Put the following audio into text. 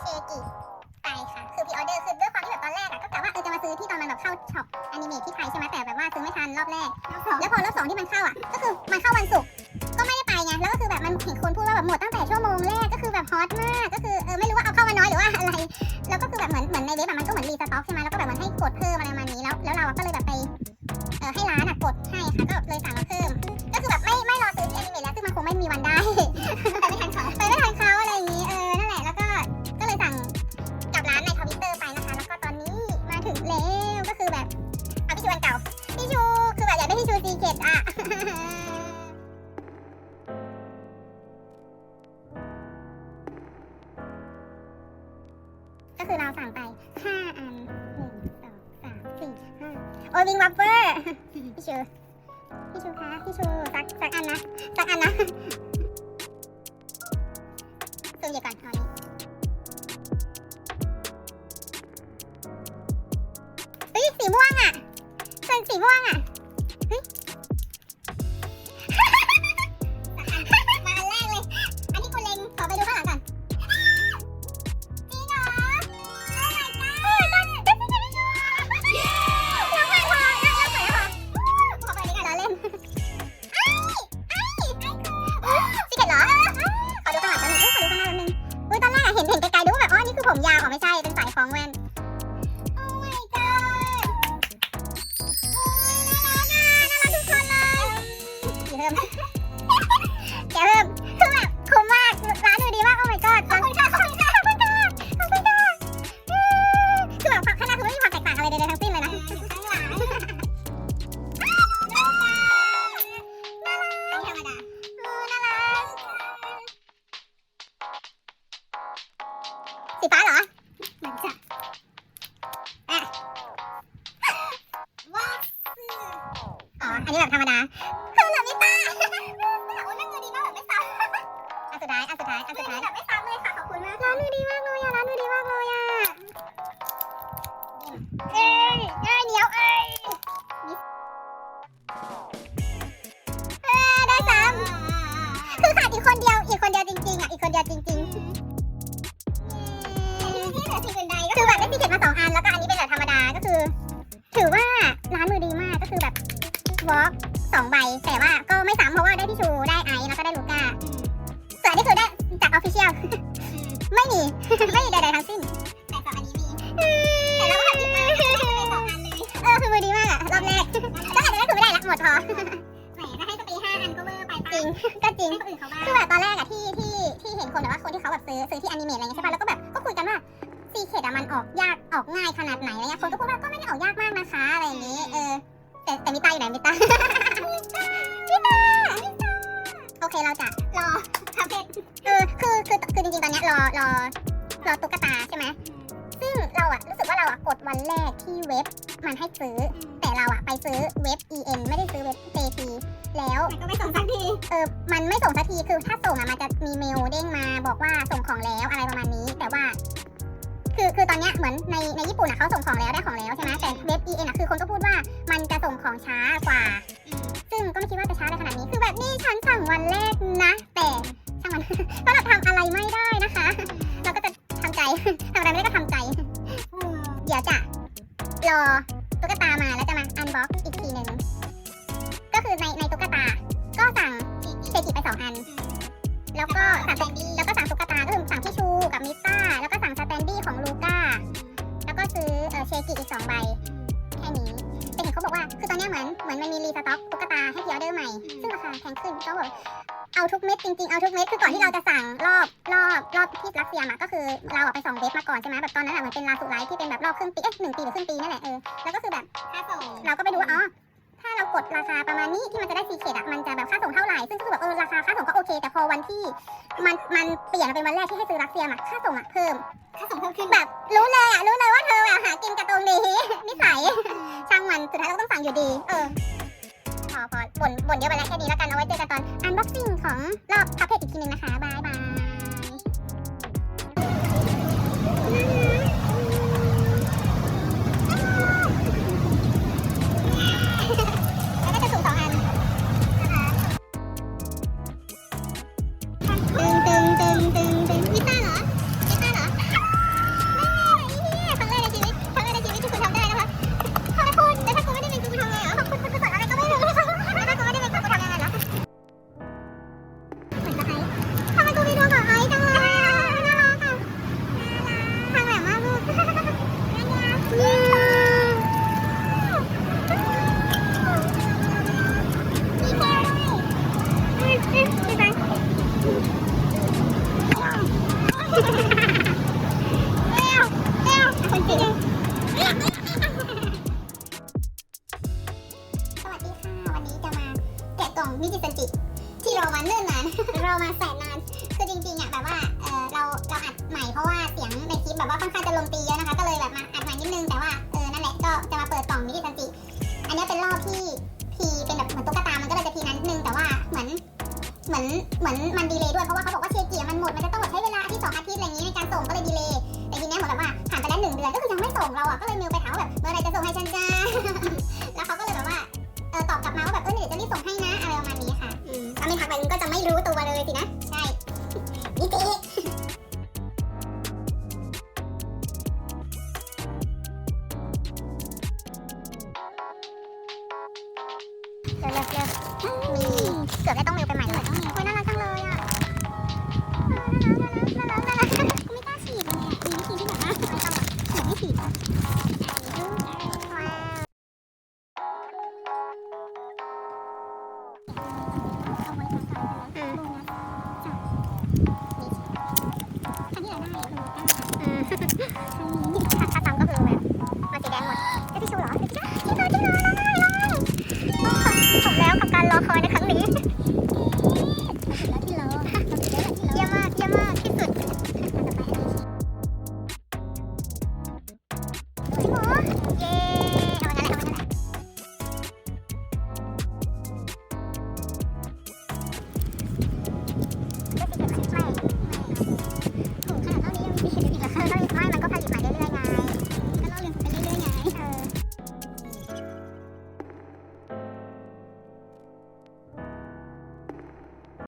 เคกิไปค่ะ คือพีออเดอร์คือด้วยความที่แบบตอนแรกอะก็กะว่าเออจะมาซื้อที่ตอนมันแบบเข้าช็อปอนิเมะที่ไทยใช่ไหมแต่แบบว่าซื้อไม่ทันรอบแรก แล้วพอรอบสองที่มันเข้าอะก็คือมันเข้าวันศุกร์ก็ไม่ได้ไปไงแล้วก็คือแบบมันเห็นคนพูดว่าแบบหมดตั้งแต่ชั่วโมงแรกก็คือแบบฮอตมากก็คือเออไม่รู้ว่าเอาเข้ามาน้อยหรือว่าอะไรแล้วก็คือแบบเหมือนเหมือนในเว็บมันก็เหมือนรีสต็อกใช่ไหมแล้วก็แบบมันให้กดเพิ่มอะไรประมาณนี้แล้วแล้วเราก็เลยแบบไปเออให้ร้านอะกดให้ค่ะก็เลย ก็คือเราสั่งไป5อัน1 2 3 4 5โอวิงวัฟเฟอร์พี่ชูพี่ชูคะพี่ชูสักสักอันนะสักอันนะซูมเดี๋ยวก่อนเอานี้เฮ้ยสีม่วงอะเป็นสีม่วงอะ เหลือสี่เป็นใดคือแบบได้ซีเกตมาสองอันแล้วก็อันนี้เป็นแบบธรรมดาก็คือ ถือว่าร้านมือดีมากก็คือแบบวอล์กสองใบ แต่ว่าก็ไม่ซ้ำเพราะว่าได้พี่ชูได้ไอซ์แล้วก็ได้ลูก้าส่วนอันนี้คือได้จากออฟฟิเชียลไม่มีไม่มีใดๆทั้งสิ้นแต่กับอันนี้มีแต่เราก็แบบดีมากได้ไปสองอันเลยเออคือมือดีมากอะรอบแรกก็อาจจะได้คือไม่ได้ละหมดพอแหมถ้าให้สเปรย์ห้าอันก็เวอร์ไปจริงก็จริงคือแบบตอนแรกอะที่ที่ที่เห็นคนแบบว่าคนที่เขาแบบซื้อซื้อที่อนิเมะอะไรเงี้ยใช่ป่ะแล้วก็แบบก็คุยกันว่า ซีเคดอะมันออกยากออกง่ายขนาดไหนอะไรเงี้ยคนก็พูดว่าก็ไม่ได้ออกยากมากนะคะอะไรอย่างงี้ เออ แต่แต่มิตาอยู่ไหนมิตามิตามิตาโอเคเราจะรอคาเฟ่เออคือคือคือจริงๆตอนเนี้ยรอรอรอตุ๊กตาใช่ไหมซึ่งเราอะรู้สึกว่าเราอะกดวันแรกที่เว็บมันให้ซื้อ แต่เราอะไปซื้อเว็บ EN ไม่ได้ซื้อเว็บ JP แล้วก็ไม่ส่งสักที เออ มันไม่ส่งสักที คือถ้าส่งอะมันจะมีเมลเด้งมาบอกว่าส่งของแล้วอะไรประมาณนี้ แต่ว่า คือคือตอนเนี้ยเหมือนในในญี่ปุ่นอะเขาส่งของแล้วได้ของแล้วใช่ไหมแต่เว็บ EN อะคือคนก็พูดว่ามันจะส่งของช้ากว่า ซึ่งก็ไม่คิดว่าจะช้าได้ขนาดนี้ คือแบบนี่ฉันสั่งวันแรกนะ แต่ช่างมัน ก็เราทำอะไรไม่ได้นะคะ เราก็จะทำใจทำอะไรไม่ได้ก็ทำใจ เดี๋ยวจะรอตุ๊กตามาแล้วจะมาอันบ็อกอีกทีหนึ่ง ใหม่ ซึ่งราคาแพงขึ้นก็แบบเอาทุกเม็ดจริงๆ เอาทุกเม็ดคือก่อนที่เราจะสั่งรอบรอบรอบที่รัสเซียมาก็คือเราอะไปส่องเว็บมาก่อนใช่ไหมแบบตอนนั้นอะมันเป็นลาสุไลที่เป็นแบบรอบครึ่งปีเอ๊ะหนึ่งปีหรือครึ่งปีนั่นแหละเออแล้วก็คือแบบถ้าส่งเราก็ไปดูว่าอ๋อถ้าเรากดราคาประมาณนี้ที่มันจะได้ซีเคดอะมันจะแบบค่าส่งเท่าไหร่ซึ่งก็คือแบบเออราคาค่าส่งก็โอเค แต่พอวันที่มันมันเปลี่ยนมาเป็นวันแรกที่ให้ซื้อรัสเซียอะค่าส่งอะเพิ่มถ้าส่งเพิ่มขึ้นแบบรู้เลยอะรู้เลยว่าเธออะหากินกับตรงนี้นิสัยช่างมันสุดท้ายเราต้องสั่งอยู่ดี เออ พอพอบ่นบ่นเยอะไปแล้วแค่นี้แล้วกันเอาไว้เจอกันตอนอันบ็อกซิ่งของรอบคัพเพจอีกทีนึงนะคะ บายบาย จิที่รอมาเนิ่นนานรอมาแสนนานคือจริงๆอะแบบว่าเออเราเราอัดใหม่เพราะว่าเสียงในคลิปแบบว่าค่อนข้างจะลงตีเยอะนะคะ ก็เลยแบบมาอัดใหม่นิดนึงแต่ว่าเออนั่นแหละก็จะมาเปิดกล่องมินิจันจิอันนี้เป็นรอบที่พีเป็นแบบเหมือนตุ๊กตามันก็เลยจะพีนั้นนิดนึงแต่ว่าเหมือนเหมือนเหมือนมันดีเลยด้วยเพราะว่าเขาบอกว่าเชเกียมันหมดมันจะต้องแบบใช้เวลาทิตย์สองอาทิตย์อะไรอย่างนี้ในการส่งก็เลยดีเลยแต่ทีเนี้ยเหมือนแบบว่าผ่านไปแล้วหนึ่งเดือนก็คือยังไม่ส่งเราอะก็เลยเมลไปถามว่าแบบเมื่อไรจะส่งให้ฉันจ้าแล้วเขาก็เลยแบบว่าเออตอบกลับมาว่าแบบ เร็วเร็วเร็เกือบได้ต้องมิวไปใหม่เลยต้องมีวโอ้ยน่ารักจังเลยอะน่ารักน่ารักน่ารักน่ารักกูไม่กล้าฉีดเลยเนี่มีวิธีที่แบบว่าไม่ต้องแบบฉีไม่ฉีด